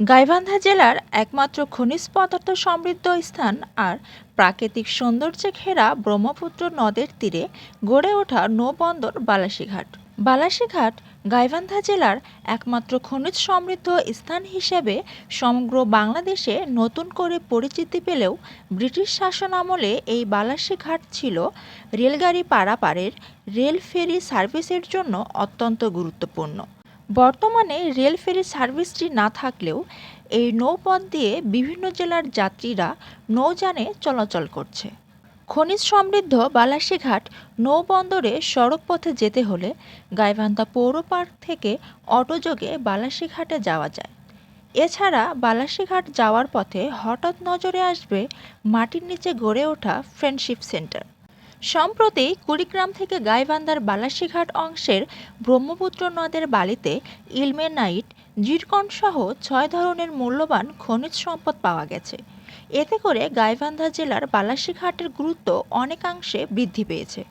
গাইবান্ধা জেলার একমাত্র খনিজ পদার্থ সমৃদ্ধ স্থান আর প্রাকৃতিক সৌন্দর্যে ঘেরা ব্রহ্মপুত্র নদের তীরে গড়ে ওঠা নৌবন্দর বালাসীঘাট। বালাসীঘাট গাইবান্ধা জেলার একমাত্র খনিজ সমৃদ্ধ স্থান হিসেবে সমগ্র বাংলাদেশে নতুন করে পরিচিতি পেলেও ব্রিটিশ শাসন আমলে এই বালাসীঘাট ছিল রেলগাড়ি পারাপারের রেল ফেরি সার্ভিসের জন্য অত্যন্ত গুরুত্বপূর্ণ। বর্তমানে রেল ফেরি সার্ভিসটি না থাকলেও এই নৌপথ দিয়ে বিভিন্ন জেলার যাত্রীরা নৌযানে চলাচল করছে। খনিজ সমৃদ্ধ বালাসীঘাট নৌবন্দরে সড়কপথে যেতে হলে গাইবান্ধা পৌর পার্ক থেকে অটোযোগে বালাসীঘাটে যাওয়া যায়। এছাড়া বালাসীঘাট যাওয়ার পথে হঠাৎ নজরে আসবে মাটির নিচে গড়ে ওঠা ফ্রেন্ডশিপ সেন্টার। সম্প্রতি কুড়িগ্রাম থেকে গাইবান্ধার বালাসীঘাট অংশের ব্রহ্মপুত্র নদের বালিতে ইলমেনাইট জিরকন সহ ছয় ধরনের মূল্যবান খনিজ সম্পদ পাওয়া গেছে। এতে করে গাইবান্ধা জেলার বালাসীঘাটের গুরুত্ব অনেকাংশে বৃদ্ধি পেয়েছে।